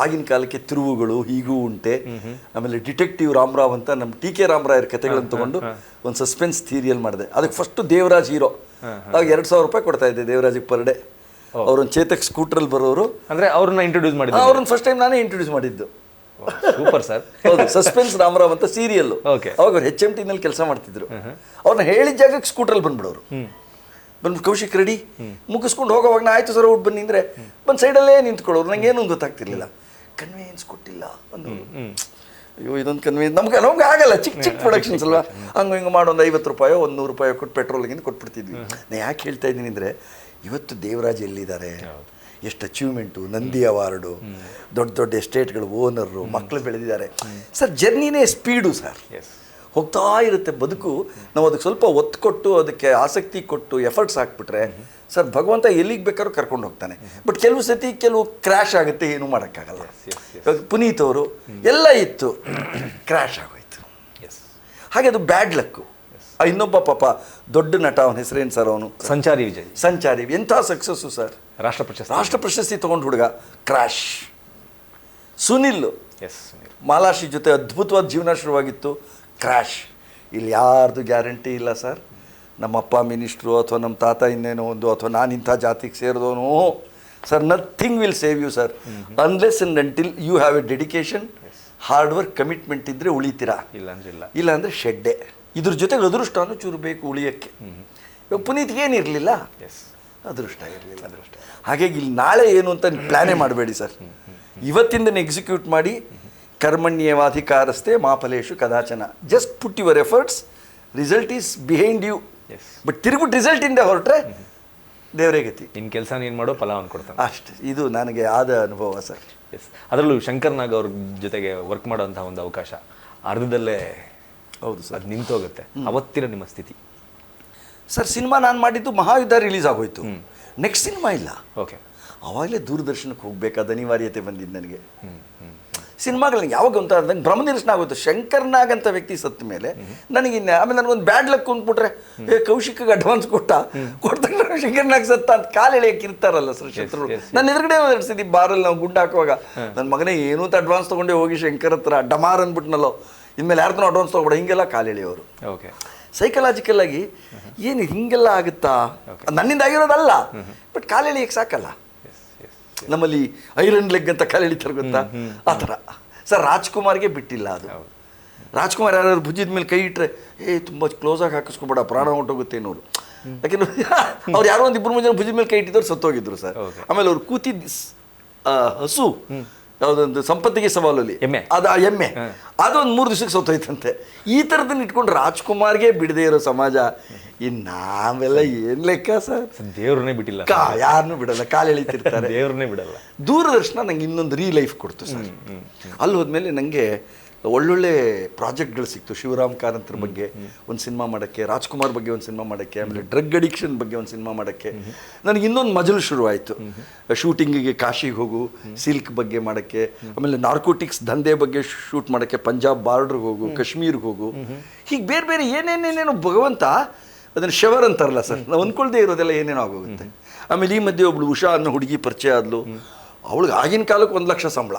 Speaker 1: ಆಗಿನ ಕಾಲಕ್ಕೆ ತಿರುವುಗಳು ಹೀಗೂ ಉಂಟೆ. ಆಮೇಲೆ ಡಿಟೆಕ್ಟಿವ್ ರಾಮರಾವ್ ಅಂತ ನಮ್ಮ ಟಿ ಕೆ ರಾಮರಾಯರ ಕಥೆಗಳನ್ನು ತಗೊಂಡು ಒಂದು ಸಸ್ಪೆನ್ಸ್ ಸೀರಿಯಲ್ ಮಾಡಿದೆ. ಅದಕ್ಕೆ ಫಸ್ಟ್ ದೇವರಾಜ್ ಹೀರೋ ಆಗ ಎರಡು ಸಾವಿರ ರೂಪಾಯಿ ಕೊಡ್ತಾ ಇದ್ದೆ ದೇವರಾಜಿಗೆ ಪರ್ ಡೇ ಅವ್ರನ್ನ ಚೇತಕ್ ಸ್ಕೂಟ್ರಲ್ಲಿ ಬರೋರು.
Speaker 3: ಅಂದ್ರೆ ಅವ್ರನ್ನ ಇಂಟ್ರೊಡ್ಯೂಸ್ ಮಾಡಿದ್ರು
Speaker 1: ಅವ್ರನ್ನ ಫಸ್ಟ್ ಟೈಮ್ ನಾನೇ ಇಂಟ್ರೊಡ್ಯೂಸ್ ಮಾಡಿದ್ದು.
Speaker 3: Super sir.
Speaker 1: ಹೌದು. ಸಸ್ಪೆನ್ಸ್ ರಾಮರಾವ್ ಅಂತ ಸೀರಿಯಲ್
Speaker 3: ಓಕೆ
Speaker 1: ಅವಾಗ ಅವ್ರು ಎಚ್ ಎಂ ಟಿನಲ್ಲಿ ಕೆಲಸ ಮಾಡ್ತಿದ್ರು. ಅವ್ರನ್ನ ಹೇಳಿದ ಜಾಗಕ್ಕೆ ಸ್ಕೂಟ್ರಲ್ಲಿ ಬಂದ್ಬಿಡೋರು. ಬಂದು ಕೌಶಿಕ್ ರೆಡಿ ಮುಗಿಸ್ಕೊಂಡು ಹೋಗೋವಾಗ ನಾ ಆಯ್ತು ಸರ್ ಊಟ ಬನ್ನಿ ಬಂದ್ ಬಂದು ಸೈಡಲ್ಲೇ ನಿಂತ್ಕೊಳ್ಳೋರು. ನಂಗೆ ಏನೂ ಗೊತ್ತಾಗ್ತಿರ್ಲಿಲ್ಲ. ಕನ್ವೀನ್ಸ್ ಕೊಟ್ಟಿಲ್ಲ ಒಂದು ಅಯ್ಯೋ ಇದೊಂದು ಕನ್ವೇನ್ಸ್ ನಮ್ಗೆ ನಮ್ಗೆ ಆಗಲ್ಲ. ಚಿಕ್ಕ ಚಿಕ್ಕ ಪ್ರೊಡಕ್ಷನ್ಸ್ ಅಲ್ವಾ? ಹಂಗೆ ಹಿಂಗೆ ಮಾಡೋ ಒಂದು ಐವತ್ತು ರೂಪಾಯೋ ಒಂದು ನೂರು ರೂಪಾಯೋ ಕೊಟ್ಟು ಪೆಟ್ರೋಲ್ಗಿಂತ ಕೊಟ್ಬಿಡ್ತಿದ್ವಿ. ನಾ ಯಾಕೆ ಹೇಳ್ತಾ ಇದ್ದೀನಿ ಅಂದರೆ ಇವತ್ತು ದೇವರಾಜ್ ಎಲ್ಲಿದ್ದಾರೆ? ಎಷ್ಟು ಅಚೀವ್ಮೆಂಟು ನಂದಿ ಅವಾರ್ಡು ದೊಡ್ಡ ದೊಡ್ಡ ಎಸ್ಟೇಟ್ಗಳು ಓನರು ಮಕ್ಕಳು ಬೆಳೆದಿದ್ದಾರೆ. ಸರ್ ಜರ್ನಿನೇ ಸ್ಪೀಡು ಸರ್. ಹೋಗ್ತಾ ಇರುತ್ತೆ ಬದುಕು. ನಾವು ಅದಕ್ಕೆ ಸ್ವಲ್ಪ ಒತ್ತು ಕೊಟ್ಟು ಅದಕ್ಕೆ ಆಸಕ್ತಿ ಕೊಟ್ಟು ಎಫರ್ಟ್ಸ್ ಹಾಕ್ಬಿಟ್ರೆ ಸರ್ ಭಗವಂತ ಎಲ್ಲಿಗೆ ಬೇಕಾದ್ರೂ ಕರ್ಕೊಂಡು ಹೋಗ್ತಾನೆ. ಬಟ್ ಕೆಲವು ಸತಿ ಕೆಲವು ಕ್ರ್ಯಾಶ್ ಆಗುತ್ತೆ ಏನೂ ಮಾಡೋಕ್ಕಾಗಲ್ಲ. ಇವಾಗ ಪುನೀತ್ ಅವರು ಎಲ್ಲ ಇತ್ತು. ಕ್ರ್ಯಾಶ್ ಆಗೋಯ್ತು.
Speaker 3: ಎಸ್
Speaker 1: ಹಾಗೆ ಅದು ಬ್ಯಾಡ್ ಲಕ್ಕು. ಇನ್ನೊಬ್ಬ ಪಾಪ ದೊಡ್ಡ ನಟ ಅವನ ಹೆಸರೇನು ಸರ್ ಅವನು?
Speaker 3: ಸಂಚಾರಿ ವಿಜಯ್.
Speaker 1: ಸಂಚಾರಿ. ಎಂಥ ಸಕ್ಸಸ್ಸು ಸರ್?
Speaker 3: ರಾಷ್ಟ್ರ ಪ್ರಶಸ್ತಿ
Speaker 1: ರಾಷ್ಟ್ರ ಪ್ರಶಸ್ತಿ ತೊಗೊಂಡು ಹುಡುಗ ಕ್ರ್ಯಾಶ್ ಸುನಿಲ್.
Speaker 3: ಎಸ್
Speaker 1: ಮಾಲಾಶಿ ಜೊತೆ ಅದ್ಭುತವಾದ ಜೀವನ ಶುರುವಾಗಿತ್ತು ಕ್ರ್ಯಾಶ್ ಇಲ್ಲಿ ಯಾರ್ದು ಗ್ಯಾರಂಟಿ ಇಲ್ಲ ಸರ್ ನಮ್ಮಪ್ಪ ಮಿನಿಸ್ಟ್ರು ಅಥವಾ ನಮ್ಮ ತಾತ ಇನ್ನೇನೋ ಒಂದು ಅಥವಾ ನಾನು ಇಂಥ ಜಾತಿಗೆ ಸೇರಿದವನು. Sir nothing will save you sir unless and until you have a dedication hard work commitment ಇದ್ದರೆ ಉಳಿತೀರಾ?
Speaker 3: ಇಲ್ಲ ಅಂದ್ರೆ ಇಲ್ಲ.
Speaker 1: ಇಲ್ಲ ಅಂದರೆ ಶೆಡ್ಡೆ. ಇದ್ರ ಜೊತೆಗೆ ಅದೃಷ್ಟನೂ ಚೂರು ಬೇಕು ಉಳಿಯೋಕ್ಕೆ ಇವಾಗ ಪುನೀತ್ಗೆ ಏನಿರಲಿಲ್ಲ
Speaker 3: ಎಸ್
Speaker 1: ಅದೃಷ್ಟ ಇರಲಿಲ್ಲ ಅದೃಷ್ಟ. ಹಾಗಾಗಿ ಇಲ್ಲಿ ನಾಳೆ ಏನು ಅಂತ ಪ್ಲಾನೇ ಮಾಡಬೇಡಿ ಸರ್. ಇವತ್ತಿಂದನೇ ಎಕ್ಸಿಕ್ಯೂಟ್ ಮಾಡಿ ಕರ್ಮಣ್ಯವಾಧಿಕಾರಸ್ಥೆ ಮಾಫಲೇಶು ಕದಾಚನ. Just put your efforts result is behind you but ತಿರುಗುಟ್ result ಇಂದ ಹೊರಟ್ರೆ ದೇವರೇ ಗತಿ.
Speaker 3: ನಿನ್ನ ಕೆಲಸ ನೀನು ಮಾಡೋ ಫಲವನ್ನು ಕೊಡ್ತಾನೆ.
Speaker 1: ಅಷ್ಟೇ. ಇದು ನನಗೆ ಆದ ಅನುಭವ ಸರ್.
Speaker 3: ಎಸ್ ಅದರಲ್ಲೂ ಶಂಕರ್ ನಾಗ್ ಅವ್ರ ಜೊತೆಗೆ ವರ್ಕ್ ಮಾಡೋಂಥ ಒಂದು ಅವಕಾಶ. ಅರ್ಧದಲ್ಲೇ
Speaker 1: ಹೌದು ಸರ್.
Speaker 3: ಅದು ನಿಂತೋಗುತ್ತೆ. ಅವತ್ತಿನ ನಿಮ್ಮ ಸ್ಥಿತಿ.
Speaker 1: ಸರ್ ಸಿನಿಮಾ ನಾನು ಮಾಡಿದ್ದು ಮಹಾಯುದ್ಧ ರಿಲೀಸ್ ಆಗೋಯ್ತು. ನೆಕ್ಸ್ಟ್ ಸಿನಿಮಾ ಇಲ್ಲ.
Speaker 3: ಓಕೆ
Speaker 1: ಆವಾಗಲೇ ದೂರದರ್ಶನಕ್ಕೆ ಹೋಗ್ಬೇಕಾದ ಅನಿವಾರ್ಯತೆ ಬಂದಿದ್ದು ನನಗೆ. ಸಿನಿಮಾಗಳನ್ನ ಯಾವಾಗ ಅಂತ ನಂಗೆ ಭ್ರಮನಿರಸನ ಆಗುತ್ತೆ ಶಂಕರ್ನಾಗ್ ಅಂತ ವ್ಯಕ್ತಿ ಸತ್ತ ಮೇಲೆ ನನಗೆ ಇನ್ನು ಆಮೇಲೆ ನನಗೊಂದು ಬ್ಯಾಡ್ ಲಕ್ ಕುಂತ್ಬಿಟ್ರೆ ಏ ಕೌಶಿಕ್ಗೆ ಅಡ್ವಾನ್ಸ್ ಕೊಟ್ಟ? ತಕ್ಷಣ ಶಂಕರ್ನಾಗ್ ಸತ್ತ ಅಂತ ಕಾಲು ಎಳೆಯಕ್ಕೆ ಇರ್ತಾರಲ್ಲ ಸರ್ ಶತ್ರು ನನ್ನ ಎದುರುಗಡೆ ಸತಿ ಬಾರಲ್ಲಿ ನಾವು ಗುಂಡು ಹಾಕುವಾಗ. ನನ್ನ ಮಗನೇ ಏನೂ ಅಂತ ಅಡ್ವಾನ್ಸ್ ತೊಗೊಂಡೆ ಹೋಗಿ ಶಂಕರ್ ಹತ್ರ ಡಮಾರ್ ಅಂದ್ಬಿಟ್ನಲ್ಲೋ. ಇನ್ಮೇಲೆ ಯಾರ್ದನ್ನೂ ಅಡ್ವಾನ್ಸ್ ತೊಗೊಬೇಡ ಹಿಂಗೆಲ್ಲ ಕಾಲು ಎಳೆಯೋರು.
Speaker 3: ಓಕೆ
Speaker 1: ಸೈಕಲಾಜಿಕಲ್ ಆಗಿ ಏನು ಹಿಂಗೆಲ್ಲ ಆಗುತ್ತಾ? ನನ್ನಿಂದ ಆಗಿರೋದಲ್ಲ. ಬಟ್ ಕಾಲು ಎಳೆಯಕ್ಕೆ ಸಾಕಲ್ಲ. ನಮ್ಮಲ್ಲಿ ಐರನ್ ಲೆಗ್ ಅಂತ ಕಾಲು ಎಳಿತಾರೆ ಗೊತ್ತಾ? ಆ ಥರ ಸರ್ ರಾಜ್ಕುಮಾರ್ಗೆ ಬಿಟ್ಟಿಲ್ಲ ಅದು. ರಾಜ್ಕುಮಾರ್ ಯಾರು ಭುಜದ ಮೇಲೆ ಕೈ ಇಟ್ಟರೆ ಏ ತುಂಬ ಕ್ಲೋಸಾಗಿ ಹಾಕಿಸ್ಕೊಬೇಡ ಪ್ರಾಣ ಹೊಂಟೋಗುತ್ತೆ ಅನ್ನೋರು. ಯಾಕೆಂದ್ರೆ ಅವ್ರು ಯಾರೋ ಒಂದು ಇಬ್ಬರು ಮುಂಜಾನೆ ಭುಜದ ಮೇಲೆ ಕೈ ಇಟ್ಟಿದ್ದವ್ರು ಸತ್ತೋಗಿದ್ರು ಸರ್. ಆಮೇಲೆ ಅವ್ರು ಕೂತಿದ್ದ ಹಸು ಯಾವುದೊಂದು ಸಂಪತ್ತಿಗೆ ಸವಾಲಲ್ಲಿ.
Speaker 3: ಎಮ್ಮೆ.
Speaker 1: ಅದು ಆ ಎಮ್ಮೆ. ಅದೊಂದು ಮೂರು ದಿವಸಕ್ಕೆ ಸೋತೋಯ್ತಂತೆ. ಈ ಥರದನ್ನ ಇಟ್ಕೊಂಡು ರಾಜ್ಕುಮಾರ್ಗೆ ಬಿಡದೆ ಇರೋ ಸಮಾಜ ಇನ್ನು ನಾವೆಲ್ಲ ಏನು ಲೆಕ್ಕ ಸರ್?
Speaker 3: ದೇವ್ರನ್ನೇ ಬಿಟ್ಟಿಲ್ಲ.
Speaker 1: ಕಾ ಯಾರನ್ನೂ ಬಿಡಲ್ಲ ಕಾಲು ಎಳಿತಿರ್ತಾರೆ.
Speaker 3: ದೇವ್ರನ್ನೇ ಬಿಡಲ್ಲ.
Speaker 1: ದೂರದರ್ಶನ ನಂಗೆ ಇನ್ನೊಂದು ರೀ ಲೈಫ್ ಕೊಡ್ತು ಸರ್. ಅಲ್ಲಿ ಹೋದ್ಮೇಲೆ ನನಗೆ ಒಳ್ಳೊಳ್ಳೆ ಪ್ರಾಜೆಕ್ಟ್ಗಳು ಸಿಕ್ತು. ಶಿವರಾಮ್ ಕಾರಂತರ ಬಗ್ಗೆ ಒಂದು ಸಿನಿಮಾ ಮಾಡೋಕ್ಕೆ ರಾಜ್ಕುಮಾರ್ ಬಗ್ಗೆ ಒಂದು ಸಿನಿಮಾ ಮಾಡೋಕ್ಕೆ ಆಮೇಲೆ ಡ್ರಗ್ ಅಡಿಕ್ಷನ್ ಬಗ್ಗೆ ಒಂದು ಸಿನಿಮಾ ಮಾಡೋಕ್ಕೆ. ನನಗೆ ಇನ್ನೊಂದು ಮಜಲು ಶುರುವಾಯಿತು ಶೂಟಿಂಗಿಗೆ ಕಾಶಿಗೆ ಹೋಗು ಸಿಲ್ಕ್ ಬಗ್ಗೆ ಮಾಡೋಕ್ಕೆ ಆಮೇಲೆ ನಾರ್ಕೋಟಿಕ್ಸ್ ದಂಧೆ ಬಗ್ಗೆ ಶೂಟ್ ಮಾಡೋಕ್ಕೆ ಪಂಜಾಬ್ ಬಾರ್ಡ್ರಿಗೆ ಹೋಗು ಕಾಶ್ಮೀರ್ಗೆ ಹೋಗು. ಹೀಗೆ ಬೇರೆ ಬೇರೆ ಏನೇನೇನೇನೋ ಭಗವಂತ ಅದನ್ನು ಶವರ್ ಅಂತಾರಲ್ಲ ಸರ್ ನಾವು ಅಂದ್ಕೊಳ್ದೇ ಇರೋದೆಲ್ಲ ಏನೇನೋ ಆಗೋಗುತ್ತೆ. ಆಮೇಲೆ ಈ ಮಧ್ಯೆ ಒಬ್ಳು ಉಷಾ ಅನ್ನೋ ಹುಡುಗಿ ಪರಿಚಯ ಆದ್ಲು. ಅವಳಿಗೆ ಆಗಿನ ಕಾಲಕ್ಕೆ ಒಂದು ಲಕ್ಷ ಸಂಬಳ.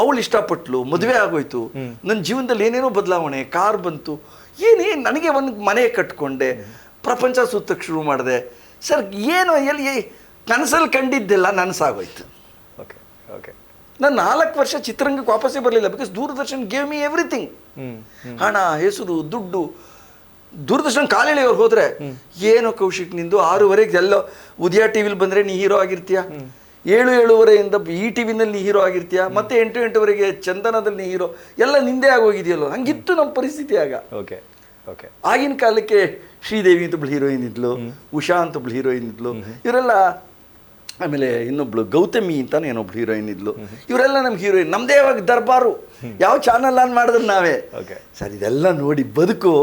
Speaker 1: ಅವಳು ಇಷ್ಟಪಟ್ಲು ಮದುವೆ ಆಗೋಯ್ತು. ನನ್ನ ಜೀವನದಲ್ಲಿ ಏನೇನೋ ಬದಲಾವಣೆ ಕಾರ್ ಬಂತು ಏನೇ ನನಗೆ ಒಂದು ಮನೆ ಕಟ್ಕೊಂಡೆ ಪ್ರಪಂಚ ಸುತ್ತಕ್ಕೆ ಶುರು ಮಾಡಿದೆ. ಸರ್ ಏನು ಎಲ್ಲಿ ಕನಸಲ್ಲಿ ಕಂಡಿದ್ದೆಲ್ಲ ನನಸಾಗೋಯ್ತು.
Speaker 3: ಓಕೆ ಓಕೆ
Speaker 1: ನಾನು ನಾಲ್ಕು ವರ್ಷ ಚಿತ್ರರಂಗಕ್ಕೆ ವಾಪಸ್ಸೇ ಬರಲಿಲ್ಲ because Doordarshan gave me everything ಹಣ ಹೆಸರು ದುಡ್ಡು. ದೂರದರ್ಶನ್ ಕಾಲೆಳೆಯವ್ರು ಹೋದ್ರೆ ಏನೋ ಕೌಶಿಕ್ ನಿಂದು ಆರೂವರೆಗೆ ಎಲ್ಲೋ ಉದಯ ಟಿವಿಲಿ ಬಂದ್ರೆ ನೀ ಹೀರೋ ಆಗಿರ್ತೀಯ? ಏಳು ಏಳುವರೆಯಿಂದ ಈ ಟಿವಿನಲ್ಲಿ ನೀ ಹೀರೋ ಆಗಿರ್ತೀಯ? ಮತ್ತೆ ಎಂಟು ಎಂಟುವರೆಗೆ ಚಂದನದಲ್ಲಿ ನೀ ಹೀರೋ ಎಲ್ಲ ನಿಂದೆ ಆಗೋಗಿದೆಯಲ್ಲ? ಹಂಗಿತ್ತು ನಮ್ಮ ಪರಿಸ್ಥಿತಿ ಆಗ.
Speaker 3: Okay okay.
Speaker 1: ಆಗಿನ ಕಾಲಕ್ಕೆ ಶ್ರೀದೇವಿ ಅಂತ ಒಬ್ಳು ಹೀರೋಯಿನ್ ಇದ್ಲು ಉಷಾ ಅಂತ ಒಬ್ಳು ಹೀರೋಯಿನ್ ಇದ್ಲು. ಇವರೆಲ್ಲ ಆಮೇಲೆ ಇನ್ನೊಬ್ಳು ಗೌತಮಿ ಅಂತಾನೆ ಏನೊಬ್ಳು ಹೀರೋಯಿನ್ ಇದ್ಲು. ಇವರೆಲ್ಲ ನಮ್ಗೆ ಹೀರೋಯಿನ್ ನಮ್ದೇ ಯಾವಾಗ ದರ್ಬಾರು. ಯಾವ ಚಾನಲ್ ಆನ್ ಮಾಡಿದ್ರು ನಾವೇ. ಸರ್ ಇದೆಲ್ಲ ನೋಡಿ ಬದುಕು.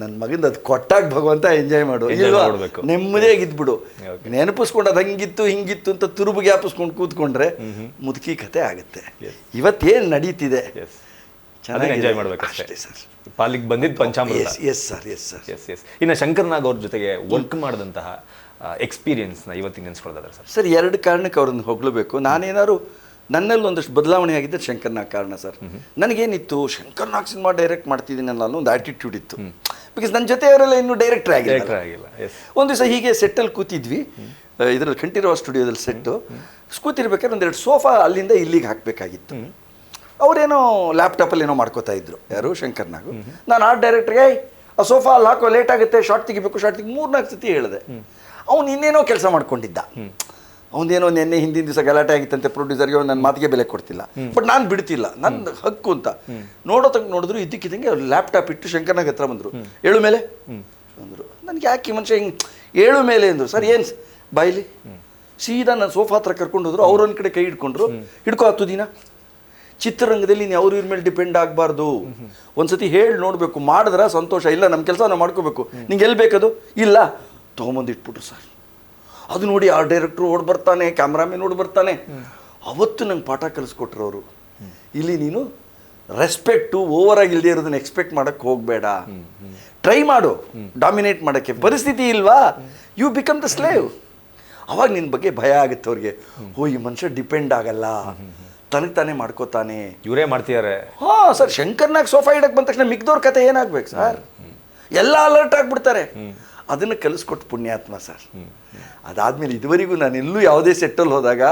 Speaker 1: ನನ್ನ ಮಗಿಂದ ಅದು ಕೊಟ್ಟಾಗ ಭಗವಂತ ಎಂಜಾಯ್ ಮಾಡು. ನೆಮ್ಮದಿಯಾಗಿ
Speaker 3: ಇದ್ಬಿಡು.
Speaker 1: ನೆನಪಿಸ್ಕೊಂಡು ಅದು ಹಂಗಿತ್ತು ಹಿಂಗಿತ್ತು ಅಂತ ತುರುಬು ಗ್ಯಾಪಿಸ್ಕೊಂಡು ಕೂತ್ಕೊಂಡ್ರೆ ಮುದುಕಿ ಕತೆ ಆಗುತ್ತೆ. ಇವತ್ತೇನು ನಡೀತಿದೆ?
Speaker 3: ಅದನ್ನ ಎಂಜಾಯ್ ಮಾಡಬೇಕು
Speaker 1: ಅಷ್ಟೇ ಸರ್.
Speaker 3: ಪಾಲಿಗೆ ಬಂದಿದ್ದು ಪಂಚಾಮೃತ.
Speaker 1: Yes yes sir yes sir
Speaker 3: yes yes ಇನ್ನು ಶಂಕರ್ನಾಗ್ ಅವ್ರ ಜೊತೆಗೆ ವರ್ಕ್ ಮಾಡಿದಂತಹ ಎಕ್ಸ್ಪೀರಿಯನ್ಸ್ನ ಇವತ್ತಿಗೆ ನೆನೆಸ್ಕೊಳ್ಳೋದಾದ್ರೆ ಸರ್
Speaker 1: ಸರ್ ಎರಡು ಕಾರಣಕ್ಕೆ ಅವ್ರನ್ನ ಹೊಗಳಬೇಕು. ನಾನೇನಾದ್ರು ನನ್ನಲ್ಲಿ ಒಂದಷ್ಟು ಬದಲಾವಣೆ ಆಗಿದ್ದರೆ ಶಂಕರ್ನಾಗ್ ಕಾರಣ ಸರ್. ನನಗೇನಿತ್ತು ಶಂಕರ್ನಾಗ್ ಸಿನಿಮಾ ಡೈರೆಕ್ಟ್ ಮಾಡ್ತಿದ್ದೀನಿ ಅನ್ನೋ ಒಂದು ಆಟಿಟ್ಯೂಡ್ ಇತ್ತು. ಬಿಕಾಸ್ ನನ್ನ ಜೊತೆಯವರೆಲ್ಲ ಇನ್ನೂ ಡೈರೆಕ್ಟರ್
Speaker 3: ಡೈರೆಕ್ಟರ್
Speaker 1: ಆಗಿಲ್ಲ.
Speaker 3: ಆಗಿಲ್ಲ
Speaker 1: ಒಂದು ದಿವಸ ಹೀಗೆ ಸೆಟ್ಟಲ್ಲಿ ಕೂತಿದ್ವಿ. ಇದರಲ್ಲಿ ಕಂಠೀರವ ಸ್ಟುಡಿಯೋದಲ್ಲಿ ಸೆಟ್ಟು ಕೂತಿರ್ಬೇಕಾದ್ರೆ ಒಂದೆರಡು ಸೋಫಾ ಅಲ್ಲಿಂದ ಇಲ್ಲಿಗೆ ಹಾಕಬೇಕಾಗಿತ್ತು. ಅವರೇನೋ ಲ್ಯಾಪ್ಟಾಪಲ್ಲಿ ಏನೋ ಮಾಡ್ಕೋತಾ ಇದ್ರು. ಯಾರು? ಶಂಕರ್ನಾಗು. ನಾನು ಆರ್ಟ್ ಡೈರೆಕ್ಟ್ರಿಗೆ ಆ ಸೋಫಾ ಅಲ್ಲಿ ಹಾಕೋ ಲೇಟ್ ಆಗುತ್ತೆ ಶಾರ್ಟ್ ತೆಗಿಬೇಕು ಶಾರ್ಟ್ ತೆಗಿ ಮೂರ್ನಾಲ್ಕು ಸತಿ ಹೇಳಿದೆ. ಅವನು ಇನ್ನೇನೋ ಕೆಲಸ ಮಾಡ್ಕೊಂಡಿದ್ದ. ಅವನೇನೋ ನಿನ್ನೆ ಹಿಂದಿನ ದಿವಸ ಗಲಾಟೆ ಆಗಿತ್ತಂತೆ ಪ್ರೊಡ್ಯೂಸರ್ಗೆ ನನ್ನ ಮಾತಿಗೆ ಬೆಲೆ ಕೊಡ್ತಿಲ್ಲ. ಬಟ್ ನಾನು ಬಿಡ್ತಿಲ್ಲ. ನನ್ನ ಹಕ್ಕು ಅಂತ. ನೋಡೋ ತಕ್ಕ ನೋಡಿದ್ರು ಇದ್ದಕ್ಕಿದ್ದಂಗೆ ಅವ್ರು ಲ್ಯಾಪ್ಟಾಪ್ ಇಟ್ಟು ಶಂಕರ್ನಾಗ ಹತ್ರ ಬಂದರು. ಏಳು ಮೇಲೆ? ಅಂದರು. ನನಗೆ ಯಾಕೆ ಮನುಷ್ಯ ಹಿಂಗೆ ಏಳು ಮೇಲೆ ಅಂದರು. ಸರ್ ಏನು ಬಾಯ್ಲಿ. ಸೀದಾ ನಾನು ಸೋಫಾ ಹತ್ರ ಕರ್ಕೊಂಡು ಹೋದ್ರು. ಅವ್ರೊಂದು ಕಡೆ ಕೈ ಹಿಡ್ಕೊಂಡ್ರು. ಹಿಡ್ಕೋ ಹತ್ತು ದಿನ. ಚಿತ್ರರಂಗದಲ್ಲಿ ನೀವು ಅವ್ರ ಇವ್ರ ಮೇಲೆ ಡಿಪೆಂಡ್ ಆಗಬಾರ್ದು. ಒಂದ್ಸತಿ ಹೇಳಿ ನೋಡಬೇಕು. ಮಾಡಿದ್ರೆ ಸಂತೋಷ. ಇಲ್ಲ ನಮ್ಮ ಕೆಲಸ ನಾವು ಮಾಡ್ಕೋಬೇಕು ನಿಂಗೆ ಎಲ್ಲಿ ಬೇಕದು? ಇಲ್ಲ. ತೊಗೊಂಬಂದು ಇಟ್ಬಿಟ್ರು ಸರ್. ಅದು ನೋಡಿ ಆ ಡೈರೆಕ್ಟ್ರು ಓಡ್ ಬರ್ತಾನೆ ಕ್ಯಾಮ್ರಾಮನ್ ಓಡ್ ಬರ್ತಾನೆ. ಅವತ್ತು ನಂಗೆ ಪಾಠ ಕಲಿಸ್ಕೊಟ್ರು ಅವರು. ಇಲ್ಲಿ ನೀನು ರೆಸ್ಪೆಕ್ಟು ಓವರ್ ಆಗಿ ಇಲ್ಲದೆ ಇರೋದನ್ನ ಎಕ್ಸ್ಪೆಕ್ಟ್ ಮಾಡಕ್ಕೆ ಹೋಗಬೇಡ. ಟ್ರೈ ಮಾಡು ಡಾಮಿನೇಟ್ ಮಾಡೋಕ್ಕೆ. ಪರಿಸ್ಥಿತಿ ಇಲ್ವಾ? ಯು ಬಿಕಮ್ ದ ಸ್ಲೇವ್ ಅವಾಗ ನಿನ್ನ ಬಗ್ಗೆ ಭಯ ಆಗುತ್ತೆ ಅವ್ರಿಗೆ. ಓ ಈ ಮನುಷ್ಯ ಡಿಪೆಂಡ್ ಆಗಲ್ಲ. ತನಗೆ ತಾನೇ ಮಾಡ್ಕೋತಾನೆ.
Speaker 3: ಇವರೇ ಮಾಡ್ತಿದ್ದಾರೆ
Speaker 1: ಹಾ ಸರ್ ಶಂಕರ್ನಾಗ ಸೋಫಾ ಇಡಕ್ಕೆ ಬಂದ ತಕ್ಷಣ ಮಿಕ್ದವ್ರ ಕತೆ ಏನಾಗ್ಬೇಕು ಸರ್? ಎಲ್ಲ ಅಲರ್ಟ್ ಆಗ್ಬಿಡ್ತಾರೆ. ಅದನ್ನು ಕಲಿಸ್ಕೊಟ್ಟು ಪುಣ್ಯಾತ್ಮ ಸರ್. ಅದಾದ್ಮೇಲೆ ಇದುವರೆಗೂ ನಾನು ಎಲ್ಲೂ ಯಾವುದೇ ಸೆಟ್ಟಲ್ಲಿ ಹೋದಾಗ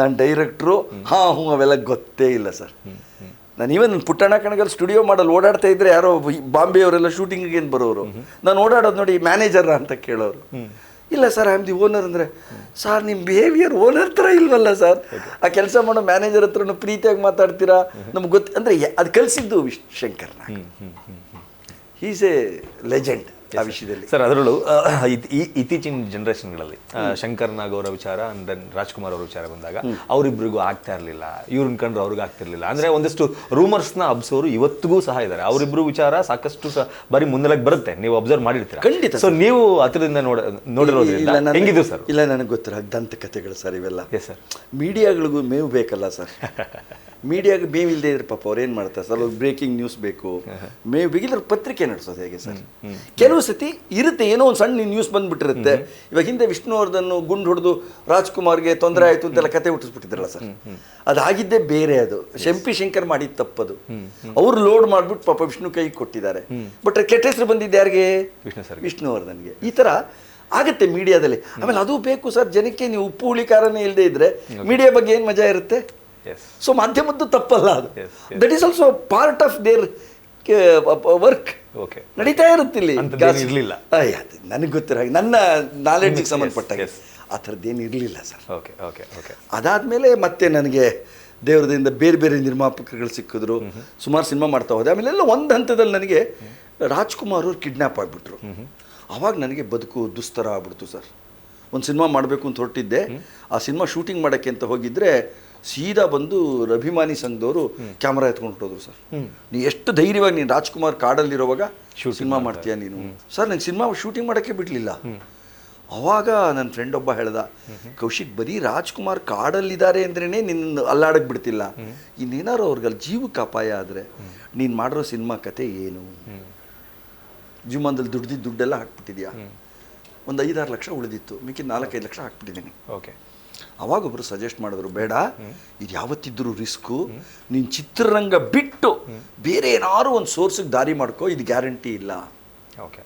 Speaker 1: ನಾನು ಡೈರೆಕ್ಟ್ರು, ಹಾ, ಹ್ಞೂ, ಅವೆಲ್ಲ ಗೊತ್ತೇ ಇಲ್ಲ ಸರ್. ನಾನು ಈವನ್ ಪುಟ್ಟಣ ಕಣಗಲ್ ಸ್ಟುಡಿಯೋ ಮಾಡಲ್ ಓಡಾಡ್ತಾ ಇದ್ರೆ ಯಾರೋ ಬಾಂಬೆ ಅವರೆಲ್ಲ ಶೂಟಿಂಗಿಗೆ ಏನು ಬರೋರು? ನಾನು ಓಡಾಡೋದು ನೋಡಿ ಮ್ಯಾನೇಜರ್ ಅಂತ ಕೇಳೋರು. ಇಲ್ಲ sir I am the owner ಅಂದರೆ, ಸರ್ ನಿಮ್ಮ ಬಿಹೇವಿಯರ್ ಓನರ್ ಥರ ಇಲ್ವಲ್ಲ ಸರ್? ಆ ಕೆಲಸ ಮಾಡೋ ಮ್ಯಾನೇಜರ್ ಹತ್ರನು ಪ್ರೀತಿಯಾಗಿ ಮಾತಾಡ್ತೀರಾ? ನಮ್ಗೆ ಗೊತ್ತು ಅಂದರೆ ಅದು ಕಲಿಸಿದ್ದು ವಿಶ್ ಶಂಕರ್ನ ಈಸ್ ಎ ಲೆಜೆಂಡ್ ಆ ವಿಷಯದಲ್ಲಿ.
Speaker 3: ಸರ್ ಅದರಲ್ಲೂ ಈ ಇತ್ತೀಚಿನ ಜನರೇಷನ್ಗಳಲ್ಲಿ ಶಂಕರ್ ನಾಗ್ ಅವರ ವಿಚಾರ ಅಂಡ್ ದೆನ್ ರಾಜ್ಕುಮಾರ್ ಅವರ ವಿಚಾರ ಬಂದಾಗ ಅವರಿಬ್ಬರಿಗೂ ಆಗ್ತಾ ಇರಲಿಲ್ಲ. ಇವ್ರನ್ನ ಕಂಡ್ರೆ ಅವ್ರಿಗೆ ಆಗ್ತಿರ್ಲಿಲ್ಲ ಅಂದ್ರೆ ಒಂದಷ್ಟು ರೂಮರ್ಸ್ನ ಅಬ್ಸೋರು ಇವತ್ತಿಗೂ ಸಹ ಇದ್ದಾರೆ. ಅವರಿಬ್ಬರು ವಿಚಾರ ಸಾಕಷ್ಟು ಸಹ ಬರೀ ಮುನ್ನೆಲೆಗೆ ಬರುತ್ತೆ. ನೀವು ಅಬ್ಸರ್ವ್ ಮಾಡಿರ್ತೀರ.
Speaker 1: ಖಂಡಿತ
Speaker 3: ಸೊ ನೀವು ಹತ್ರದಿಂದ ನೋಡ ನೋಡಿರೋದ್ರಿಂದ ಹೆಂಗಿದ್ರು ಸರ್?
Speaker 1: ಇಲ್ಲ ನನಗೆ ಗೊತ್ತಿರೋ ದಂತ ಕಥೆಗಳು ಸರ್ ಇವೆಲ್ಲ.
Speaker 3: ಎಸ್ ಸರ್
Speaker 1: ಮೀಡಿಯಾಗಳಿಗೂ ಮೇವು ಬೇಕಲ್ಲ ಸರ್. ಮೀಡಿಯಾಗೆ ಮೇವಿಲ್ದೆ ಇಲ್ಲದೆ ಇದ್ರೆ ಪಾಪ ಅವ್ರು ಏನು ಮಾಡ್ತಾರೆ? ಸರ್ ಅವ್ರಿಗೆ ಬ್ರೇಕಿಂಗ್ ನ್ಯೂಸ್ ಬೇಕು. ಮೇ ಬೇಕಿದ್ರೆ ಪತ್ರಿಕೆ ನಡೆಸೋದು ಹೇಗೆ ಸರ್? ಕೆಲವು ಸತಿ ಇರುತ್ತೆ ಏನೋ ಒಂದು ಸಣ್ಣ ನ್ಯೂಸ್ ಬಂದ್ಬಿಟ್ಟಿರುತ್ತೆ. ಇವಾಗ ಹಿಂದೆ ವಿಷ್ಣುವರ್ಧನ್ ಗುಂಡು ಹೊಡೆದು ರಾಜ್ಕುಮಾರ್ಗೆ ತೊಂದರೆ ಆಯಿತು ಅಂತೆಲ್ಲ ಕತೆ ಹುಟ್ಟಿಸ್ಬಿಟ್ಟಿದ್ರಲ್ಲ ಸರ್. ಅದಾಗಿದ್ದೇ ಬೇರೆ ಅದು. ಶಂಪಿ ಶಂಕರ್ ಮಾಡಿದ ತಪ್ಪದು. ಅವ್ರು ಲೋಡ್ ಮಾಡಿಬಿಟ್ಟು ಪಾಪ ವಿಷ್ಣು ಕೈ ಕೊಟ್ಟಿದ್ದಾರೆ. ಬಟ್ ಕೆಟ್ಟ ಹೆಸರು ಬಂದಿದ್ದು ಯಾರಿಗೆ? ವಿಷ್ಣುವರ್ಧನ್ಗೆ. ಈ ಥರ ಆಗುತ್ತೆ ಮೀಡಿಯಾದಲ್ಲಿ ಆಮೇಲೆ ಅದು ಬೇಕು ಸರ್ ಜನಕ್ಕೆ ನೀವು ಉಪ್ಪು ಹುಳಿ ಇಲ್ಲದೆ ಇದ್ರೆ ಮೀಡಿಯಾ ಬಗ್ಗೆ ಏನು ಮಜಾ ಇರುತ್ತೆ? ಸೊ ಮಾಧ್ಯಮದ್ದು ತಪ್ಪಲ್ಲ ಅದು. That is also part of their work
Speaker 3: okay
Speaker 1: ನಡೀತಾ ಇರುತ್ತೆ ಇಲ್ಲಿ.
Speaker 3: ಇರಲಿಲ್ಲ.
Speaker 1: ನನಗೆ ಗೊತ್ತಿರೋ ಹಾಗೆ. ನನ್ನ ನಾಲೆಡ್ಜಿಗೆ ಸಂಬಂಧಪಟ್ಟ. ಆ ಥರದ್ದೇನು ಇರಲಿಲ್ಲ ಸರ್.
Speaker 3: ಓಕೆ ಓಕೆ ಓಕೆ
Speaker 1: ಅದಾದಮೇಲೆ ಮತ್ತೆ ನನಗೆ ದೇವರದಿಂದ ಬೇರೆ ಬೇರೆ ನಿರ್ಮಾಪಕರುಗಳು ಸಿಕ್ಕಿದ್ರು. ಸುಮಾರು ಸಿನಿಮಾ ಮಾಡ್ತಾ ಹೋದೆ. ಆಮೇಲೆ ಎಲ್ಲ ಒಂದು ಹಂತದಲ್ಲಿ ನನಗೆ ರಾಜ್ಕುಮಾರ್ ಅವ್ರು ಕಿಡ್ನಾಪ್ ಆಗಿಬಿಟ್ರು. ಅವಾಗ ನನಗೆ ಬದುಕು ದುಸ್ತರ ಆಗ್ಬಿಡ್ತು ಸರ್. ಒಂದು ಸಿನಿಮಾ ಮಾಡಬೇಕು ಅಂತ ಹೊರಟಿದ್ದೆ. ಆ ಸಿನಿಮಾ ಶೂಟಿಂಗ್ ಮಾಡೋಕ್ಕೆ ಅಂತ ಹೋಗಿದ್ರೆ ಸೀದಾ ಬಂದು ಅಭಿಮಾನಿ ಸಂಘದವರು ಕ್ಯಾಮ್ರಾ ಎತ್ಕೊಂಡು ಹೊಟ್ಟೋದ್ರು ಸರ್. ನೀ ಎಷ್ಟು ಧೈರ್ಯವಾಗಿ ನೀನು ರಾಜ್ಕುಮಾರ್ ಕಾಡಲ್ಲಿರುವಾಗ ಸಿನಿಮಾ ಮಾಡ್ತೀಯ ನೀನು? ಸರ್ ನಂಗೆ ಸಿನಿಮಾ ಶೂಟಿಂಗ್ ಮಾಡೋಕ್ಕೆ ಬಿಡಲಿಲ್ಲ. ಅವಾಗ ನನ್ನ ಫ್ರೆಂಡ್ ಒಬ್ಬ ಹೇಳ್ದ ಕೌಶಿಕ್ ಬರೀ ರಾಜ್ಕುಮಾರ್ ಕಾಡಲ್ಲಿದ್ದಾರೆ ಅಂದ್ರೇ ನಿನ್ನ ಅಲ್ಲಾಡಕ್ಕೆ ಬಿಡ್ತಿಲ್ಲ. ಇನ್ನೇನಾರು ಅವ್ರಿಗೆ ಜೀವಕ್ಕೆ ಅಪಾಯ ಆದರೆ ನೀನು ಮಾಡಿರೋ ಸಿನಿಮಾ ಕತೆ ಏನು? ಜೀವಮಾನದಲ್ಲಿ ದುಡ್ದಿದ್ದು ದುಡ್ಡೆಲ್ಲ ಹಾಕ್ಬಿಟ್ಟಿದ್ಯಾ? ಒಂದು ಐದಾರು ಲಕ್ಷ ಉಳಿದಿತ್ತು. ಮಿಕ್ಕಿದ ನಾಲ್ಕೈದು ಲಕ್ಷ ಹಾಕ್ಬಿಟ್ಟಿದ್ದೀನಿ.
Speaker 3: ಓಕೆ
Speaker 1: ಅವಾಗ ಒಬ್ರು ಸಜೆಸ್ಟ್ ಮಾಡಿದ್ರು ಬೇಡ ಇದು ಯಾವತ್ತಿದ್ರೂ ರಿಸ್ಕು ನೀನು ಚಿತ್ರರಂಗ ಬಿಟ್ಟು ಬೇರೆ ಏನಾದ್ರು ಒಂದು ಸೋರ್ಸಿಗೆ ದಾರಿ ಮಾಡ್ಕೋ ಇದು ಗ್ಯಾರಂಟಿ ಇಲ್ಲ.
Speaker 3: ಓಕೆ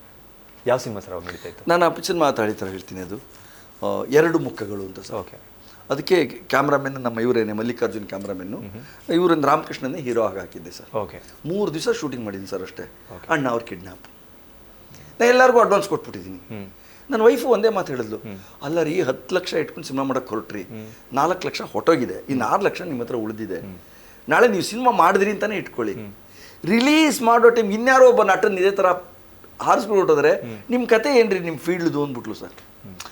Speaker 3: ಯಾವ ಸಿನಿಮಾ ಸರ್ ಅವಾಗ ನಡೀತಾ ಇತ್ತು?
Speaker 1: ನಾನು ಅಪ್ಪಚನ್ ಮಾತಾಡಿ ಥರ ಹೇಳ್ತೀನಿ ಅದು. ಆ, ಎರಡು ಮುಖಗಳು ಅಂತ ಸರ್.
Speaker 3: ಓಕೆ
Speaker 1: ಅದಕ್ಕೆ ಕ್ಯಾಮ್ರಾಮೆನ್ ನಮ್ಮ ಇವರೇನೆ ಮಲ್ಲಿಕಾರ್ಜುನ್ ಕ್ಯಾಮ್ರಾಮೆನ್ನು ಇವರನ್ನು ರಾಮಕೃಷ್ಣನೇ ಹೀರೋ ಆಗಿ ಹಾಕಿದ್ದೆ ಸರ್.
Speaker 3: ಓಕೆ
Speaker 1: ಮೂರು ದಿವಸ ಶೂಟಿಂಗ್ ಮಾಡಿದ್ದೀನಿ ಸರ್ ಅಷ್ಟೇ. ಅಣ್ಣ ಅವ್ರ ಕಿಡ್ನಾಪ್ ನಾನು ಎಲ್ಲರಿಗೂ ಅಡ್ವಾನ್ಸ್ ಕೊಟ್ಬಿಟ್ಟಿದ್ದೀನಿ. ನನ್ನ ವೈಫು ಒಂದೇ ಮಾತು ಹೇಳಿದ್ಲು. ಅಲ್ಲ ರೀ ಹತ್ತು ಲಕ್ಷ ಇಟ್ಕೊಂಡು ಸಿನಿಮಾ ಮಾಡಕ್ಕೆ ಹೊರಟ್ರಿ. ನಾಲ್ಕು ಲಕ್ಷ ಹೊಟ್ಟೋಗಿದೆ ಇನ್ನು ಆರು ಲಕ್ಷ ನಿಮ್ಮ ಹತ್ರ ಉಳಿದಿದೆ. ನಾಳೆ ನೀವು ಸಿನಿಮಾ ಮಾಡಿದ್ರಿ ಅಂತಾನೆ ಇಟ್ಕೊಳ್ಳಿ. ರಿಲೀಸ್ ಮಾಡೋ ಟೈಮ್ ಇನ್ಯಾರೋ ಒಬ್ಬ ನಟನ್ ಇದೇ ಥರ ಹಾರಿಸ್ಬಿಟ್ಟು ಹೊಟ್ಟೋದ್ರೆ ನಿಮ್ಮ ಕತೆ ಏನ್ರಿ ನಿಮ್ಮ ಫೀಲ್ಡ್ದು ಅಂದ್ಬಿಟ್ಲು sir.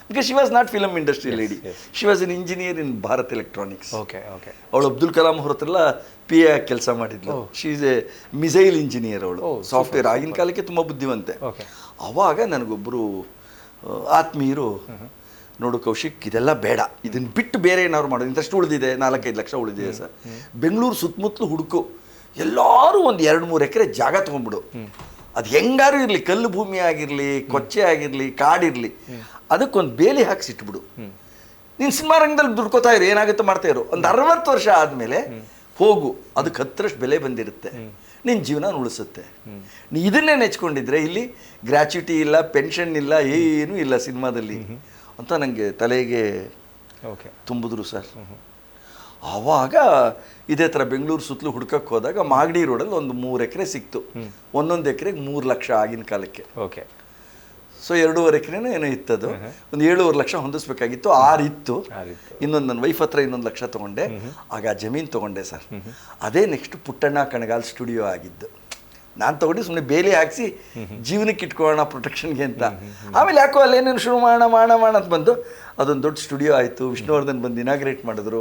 Speaker 1: Because she was not film industry lady she was in engineer in Bharat electronics
Speaker 3: okay okay
Speaker 1: ಅವಳು ಅಬ್ದುಲ್ ಕಲಾಂ ಅವ್ರ ಹತ್ರ ಪಿ ಎ ಕೆಲಸ ಮಾಡಿದ್ಲು. She is a missile engineer ಅವಳು. ಸಾಫ್ಟ್ವೇರ್ ಆಗಿನ ಕಾಲಕ್ಕೆ ತುಂಬ ಬುದ್ಧಿವಂತೆ. ಅವಾಗ ನನಗೊಬ್ಬರು ಆತ್ಮೀಯರು ನೋಡು ಕೌಶಿಕ್, ಇದೆಲ್ಲ ಬೇಡ. ಇದನ್ನು ಬಿಟ್ಟು ಬೇರೆ ಏನಾದ್ರು ಮಾಡೋದು. ಇಂತಷ್ಟು ಉಳಿದಿದೆ. ನಾಲ್ಕೈದು ಲಕ್ಷ ಉಳಿದಿದೆ ಸರ್. ಬೆಂಗಳೂರು ಸುತ್ತಮುತ್ತಲು ಹುಡುಕು. ಎಲ್ಲರೂ ಒಂದು ಎರಡು ಮೂರು ಎಕರೆ ಜಾಗ ತೊಗೊಂಡ್ಬಿಡು. ಅದು ಹೆಂಗಾರು ಇರಲಿ. ಕಲ್ಲು ಭೂಮಿ ಆಗಿರಲಿ, ಕೊಚ್ಚೆ ಆಗಿರಲಿ, ಕಾಡಿರಲಿ. ಅದಕ್ಕೊಂದು ಬೇಲಿ ಹಾಕಿ ಸಿಟ್ಬಿಡು ನೀನು ಸಿನಿಮಾ ರಂಗದಲ್ಲಿ ದುಡ್ಕೋತಾ ಇರು. ಏನಾಗುತ್ತೆ ಮಾಡ್ತಾ ಇರು. ಒಂದು ಅರವತ್ತು ವರ್ಷ ಆದಮೇಲೆ ಹೋಗು. ಅದಕ್ಕೆ ಹತ್ತರಷ್ಟು ಬೆಲೆ ಬಂದಿರುತ್ತೆ. ನಿನ್ನ ಜೀವನ ಉಳಿಸುತ್ತೆ. ನೀ ಇದನ್ನೇ ನೆಚ್ಕೊಂಡಿದ್ರೆ ಇಲ್ಲಿ ಗ್ರ್ಯಾಚ್ಯುಟಿ ಇಲ್ಲ ಪೆನ್ಷನ್ ಇಲ್ಲ ಏನೂ ಇಲ್ಲ ಸಿನಿಮಾದಲ್ಲಿ ಅಂತ ನನಗೆ ತಲೆಗೆ
Speaker 3: ಓಕೆ.
Speaker 1: ತುಂಬಿದ್ರು ಸರ್. ಆವಾಗ ಇದೇ ಥರ ಬೆಂಗಳೂರು ಸುತ್ತಲೂ ಹುಡ್ಕಕ್ಕೆ ಹೋದಾಗ ಮಾಗಡಿ ರೋಡಲ್ಲಿ ಒಂದು ಮೂರು ಎಕರೆ ಸಿಕ್ತು. ಒಂದೊಂದು ಎಕರೆಗೆ ಮೂರು ಲಕ್ಷ ಆಗಿನ ಕಾಲಕ್ಕೆ.
Speaker 3: ಓಕೆ.
Speaker 1: ಸೊ ಎರಡೂವರೆ ಎಕರೆನೋ ಏನೋ ಇತ್ತದು. ಒಂದು ಏಳುವರೆ ಲಕ್ಷ ಹೊಂದಿಸ್ಬೇಕಾಗಿತ್ತು. ಆರು ಇತ್ತು
Speaker 3: ಆರಿತ್ತು.
Speaker 1: ಇನ್ನೊಂದು ನನ್ನ ವೈಫ್ ಹತ್ರ ಇನ್ನೊಂದು ಲಕ್ಷ ತೊಗೊಂಡೆ. ಆಗ ಆ ಜಮೀನು ತೊಗೊಂಡೆ ಸರ್. ಅದೇ ನೆಕ್ಸ್ಟ್ ಪುಟ್ಟಣ್ಣ ಕಣಗಾಲ್ ಸ್ಟುಡಿಯೋ ಆಗಿದ್ದು. ನಾನು ತಗೊಂಡು ಸುಮ್ಮನೆ ಬೇಲಿ ಹಾಕಿಸಿ ಜೀವನಕ್ಕೆ ಇಟ್ಕೊಳ್ಳೋಣ ಪ್ರೊಟೆಕ್ಷನ್ಗೆ ಅಂತ. ಆಮೇಲೆ ಯಾಕೋ ಅಲ್ಲೇನೇನು ಶುರು ಮಾಡೋಣ ಮಾಡೋಣ ಮಾಡೋಣ ಅಂತ ಬಂದು ಅದೊಂದು ದೊಡ್ಡ ಸ್ಟುಡಿಯೋ ಆಯಿತು. ವಿಷ್ಣುವರ್ಧನ್ ಬಂದು ಇನಾಗ್ರೇಟ್ ಮಾಡಿದ್ರು.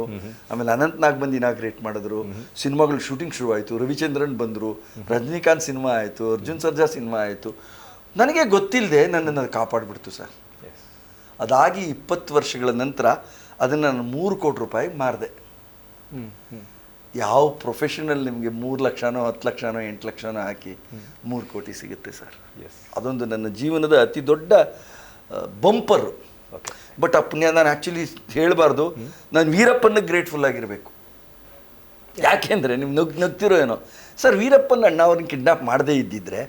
Speaker 1: ಆಮೇಲೆ ಅನಂತ್ ನಾಗ್ ಬಂದು ಇನಾಗ್ರೇಟ್ ಮಾಡಿದ್ರು. ಸಿನಿಮಾಗಳು ಶೂಟಿಂಗ್ ಶುರು ಆಯಿತು ರವಿಚಂದ್ರನ್ ಬಂದರು. ರಜನಿಕಾಂತ್ ಸಿನಿಮಾ ಆಯಿತು. ಅರ್ಜುನ್ ಸರ್ಜಾ ಸಿನಿಮಾ ಆಯಿತು. ನನಗೆ ಗೊತ್ತಿಲ್ಲದೆ ನನ್ನನ್ನು ಅದು ಕಾಪಾಡಿಬಿಡ್ತು ಸರ್. ಅದಾಗಿ ಇಪ್ಪತ್ತು ವರ್ಷಗಳ ನಂತರ ಅದನ್ನು ನಾನು ಮೂರು ಕೋಟಿ ರೂಪಾಯಿ ಮಾರಿದೆ. ಯಾವ ಪ್ರೊಫೆಷನಲ್ ನಿಮಗೆ ಮೂರು ಲಕ್ಷನೋ ಹತ್ತು ಲಕ್ಷನೋ ಎಂಟು ಲಕ್ಷನೋ ಹಾಕಿ ಮೂರು ಕೋಟಿ ಸಿಗುತ್ತೆ ಸರ್.
Speaker 3: ಎಸ್
Speaker 1: ಅದೊಂದು ನನ್ನ ಜೀವನದ ಅತಿ ದೊಡ್ಡ ಬಂಪರು. ಬಟ್ ಆ ಪುಣ್ಯ ನಾನು ಆ್ಯಕ್ಚುಲಿ ಹೇಳಬಾರ್ದು ನಾನು ವೀರಪ್ಪನಿಗೆ ಗ್ರೇಟ್ಫುಲ್ ಆಗಿರಬೇಕು. ಯಾಕೆಂದರೆ ನಿಮ್ಗೆ ನಗ್ ನಗ್ತಿರೋ ಏನೋ. ಸರ್ ವೀರಪ್ಪನ ಅಣ್ಣ ಅವ್ರನ್ನ ಕಿಡ್ನಾಪ್ ಮಾಡದೇ ಇದ್ದಿದ್ರೆ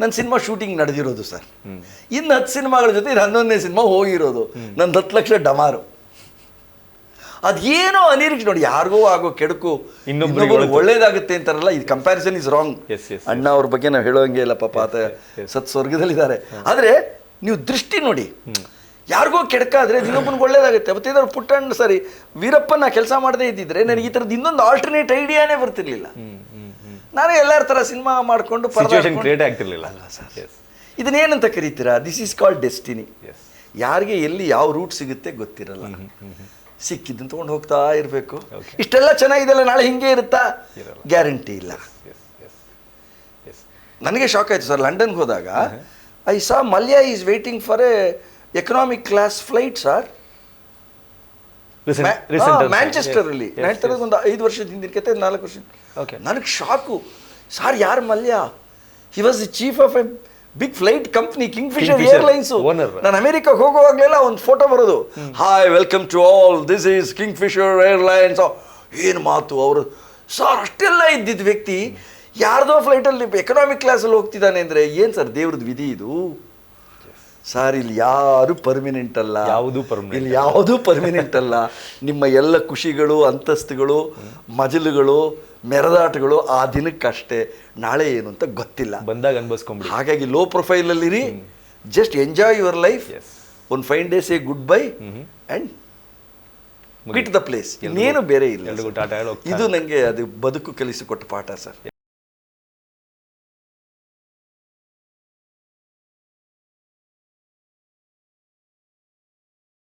Speaker 1: ನನ್ನ ಸಿನಿಮಾ ಶೂಟಿಂಗ್ ನಡೆದಿರೋದು ಸರ್. ಇನ್ನು ಹತ್ತು ಸಿನಿಮಾಗಳ ಜೊತೆ ಇದು ಹನ್ನೊಂದನೇ ಸಿನಿಮಾ ಹೋಗಿರೋದು. ನಂದು ಹತ್ತು ಲಕ್ಷ ಡಮಾರು. ಅದೇನೋ ಅನಿರೀಕ್ಷೆ ನೋಡಿ ಯಾರಿಗೋ ಆಗೋ ಕೆಡಕು ಇನ್ನೊಬ್ಬರು ಒಳ್ಳೇದಾಗುತ್ತೆ ಅಂತಾರಲ್ಲ ಇದು ಕಂಪ್ಯಾರಿಸನ್ ಇಸ್ ರಾಂಗ್ ಅಣ್ಣ ಅವ್ರ ಬಗ್ಗೆ ನಾವು ಹೇಳೋಂಗೆ ಇಲ್ಲ ಪಾಪ ಆತ ಸತ್ ಸ್ವರ್ಗದಲ್ಲಿದ್ದಾರೆ. ಆದರೆ ನೀವು ದೃಷ್ಟಿ ನೋಡಿ. ಯಾರಿಗೋ ಕೆಡಕಾದ್ರೆ ಇನ್ನೊಬ್ಬನಿಗೆ ಒಳ್ಳೇದಾಗುತ್ತೆ. ಅವತ್ತೇನಾದ್ರು ಪುಟ್ಟಣ್ಣ ಸರಿ ವೀರಪ್ಪನ ಕೆಲಸ ಮಾಡದೇ ಇದ್ದಿದ್ರೆ ನನಗೆ ಈ ಥರದ್ದು ಇನ್ನೊಂದು ಆಲ್ಟರ್ನೇಟ್ ಐಡಿಯಾನೇ ಬರ್ತಿರ್ಲಿಲ್ಲ. ನಾನು ಎಲ್ಲರ ಥರ ಸಿನಿಮಾ ಮಾಡಿಕೊಂಡು
Speaker 3: ಸಿಚುವೇಶನ್ ಕ್ರಿಯೇಟ್ ಆಗ್ತಿರ್ಲಿಲ್ಲ.
Speaker 1: ಇದನ್ನೇನಂತ ಕರೀತೀರಾ? ದಿಸ್ ಈಸ್ ಕಾಲ್ಡ್ ಡೆಸ್ಟಿನಿ ಯಾರಿಗೆ ಎಲ್ಲಿ ಯಾವ ರೂಟ್ ಸಿಗುತ್ತೆ ಗೊತ್ತಿರಲ್ಲ. ಸಿಕ್ಕಿದ್ದನ್ನು ತೊಗೊಂಡು ಹೋಗ್ತಾ ಇರಬೇಕು. ಇಷ್ಟೆಲ್ಲ ಚೆನ್ನಾಗಿದೆಲ್ಲ ನಾಳೆ ಹಿಂಗೆ ಇರುತ್ತಾ. ಗ್ಯಾರಂಟಿ ಇಲ್ಲ. ನನಗೆ ಶಾಕ್ ಆಯಿತು ಸರ್ ಲಂಡನ್ಗೆ ಹೋದಾಗ I saw Mallya is waiting for a economic class flight sir Manchester ಅಲ್ಲಿ. ನಾನು ಒಂದು ಐದು ವರ್ಷದ ಹಿಂದಿನ ಕತೆ ನಾಲ್ಕು ವರ್ಷ
Speaker 3: Okay.
Speaker 1: ನನಗೆ ಶಾಕು ಸಾರ್ ಯಾರು Mallya? He was the chief of a big flight company Kingfisher airlines ನಾನು ಅಮೆರಿಕಕ್ಕೆ ಹೋಗುವಾಗಲೆಲ್ಲ ಒಂದು ಫೋಟೋ ಬರೋದು. Hi welcome to all this is Kingfisher airlines ಏನು ಮಾತು ಅವರು? ಸರ್ ಅಷ್ಟೆಲ್ಲ ಇದ್ದಿದ್ದ ವ್ಯಕ್ತಿ ಯಾರ್ದೋ ಫ್ಲೈಟಲ್ಲಿ ಎಕನಾಮಿಕ್ ಕ್ಲಾಸಲ್ಲಿ ಹೋಗ್ತಿದ್ದಾನೆ ಅಂದರೆ ಏನು ಸರ್ ದೇವ್ರದ್ದು ವಿಧಿ ಇದು? ಸರ್ ಇಲ್ಲಿ ಯಾರು ಪರ್ಮಿನೆಂಟ್ ಅಲ್ಲ.
Speaker 3: ಯಾವುದು ಪರ್ಮಿನೆಂಟ್
Speaker 1: ಇಲ್ಲಿ ಯಾವುದೂ ಪರ್ಮಿನೆಂಟ್ ಅಲ್ಲ. ನಿಮ್ಮ ಎಲ್ಲ ಖುಷಿಗಳು ಅಂತಸ್ತುಗಳು ಮಜಲುಗಳು ಮೆರದಾಟಗಳು ಆ ದಿನಕ್ಕಷ್ಟೇ. ನಾಳೆ ಏನು ಅಂತ ಗೊತ್ತಿಲ್ಲ.
Speaker 3: ಬಂದಾಗ ಅನ್ಭವಿಸ್ಕೊಂಬಿಡಿ.
Speaker 1: ಹಾಗಾಗಿ ಲೋ ಪ್ರೊಫೈಲಲ್ಲಿರಿ ಜಸ್ಟ್ ಎಂಜಾಯ್ ಯುವರ್ ಲೈಫ್. ಒಂದು fine days a goodbye and bit the place ಇನ್ನೇನು ಬೇರೆ ಇಲ್ಲ ಇದು ನನಗೆ ಅದು ಬದುಕು ಕಲಿಸಿಕೊಟ್ಟ ಪಾಠ ಸರ್.